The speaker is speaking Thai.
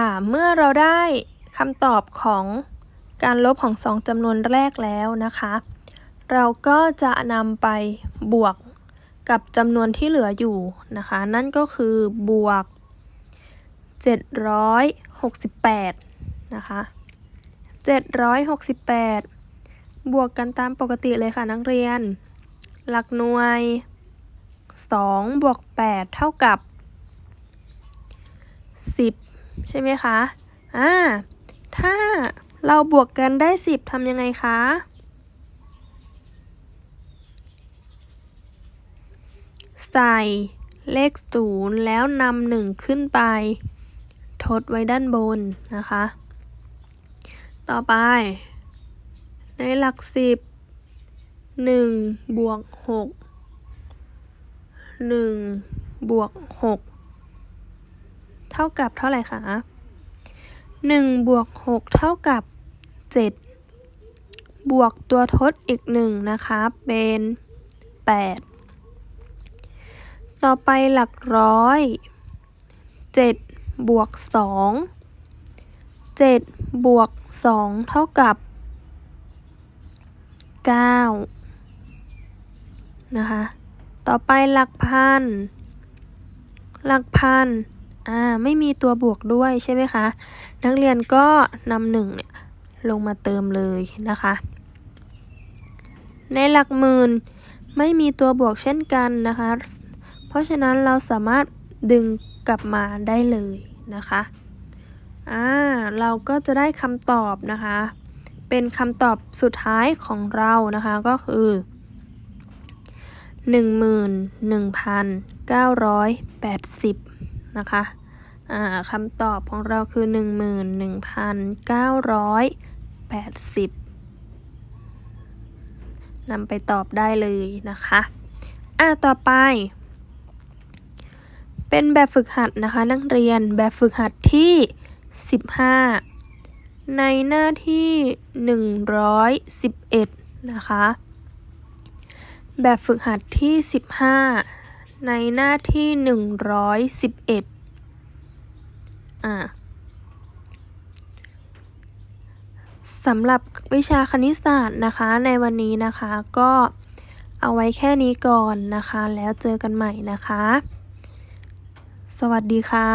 ค่ะ เมื่อเราได้คำตอบของการลบของสองจำนวนแรกแล้วนะคะ เราก็จะนำไปบวกกับจำนวนที่เหลืออยู่นะคะ นั่นก็คือบวก 768 นะคะ 768 บวกกันตามปกติเลยค่ะนักเรียน หลักหน่วย 2 บวก 8 เท่ากับ 10 ใช่ไหมคะอ่าถ้าเราบวกกันได้ 10ทำยังไงคะใส่เลขศูนย์แล้วนำหนึ่งขึ้นไป ทดไว้ด้านบนนะคะ ต่อไป ในหลักสิบหนึ่งบวกหกหนึ่งบวกหก เท่ากับเท่าไหร่คะหนึ่งบวกหกเท่ากับเจ็ดบวกตัวทดอีกหนึ่งนะคะ เป็นแปดต่อไปหลักร้อยเจ็ดบวกสองเจ็ดบวกสองเท่ากับเก้านะคะ ต่อไปหลักพัน หลักพัน อ่าไม่มีตัวบวกด้วยใช่ไหมคะ นักเรียนก็นำหนึ่งเนี่ยลงมาเติมเลยนะคะ ในหลักหมื่นไม่มีตัวบวกเช่นกันนะคะ เพราะฉะนั้นเราสามารถดึงกลับมาได้เลยนะคะอ่าเราก็จะได้คำตอบนะคะ เป็นคำตอบสุดท้ายของเรานะคะก็คือ11,980นะคะอ่าคำตอบของเราคือ 11,980นำไปตอบได้เลยนะคะ อ่าต่อไป เป็นแบบฝึกหัดนะคะ นักเรียนแบบฝึกหัดที่ 15 ในหน้าที่ 111 นะคะ แบบฝึกหัดที่ 15 ในหน้าที่หนึ่งร้อยสิบเอ็ดอ่าสำหรับวิชาคณิตศาสตร์นะคะในวันนี้นะคะก็เอาไว้แค่นี้ก่อนนะคะ แล้วเจอกันใหม่นะคะ สวัสดีค่ะ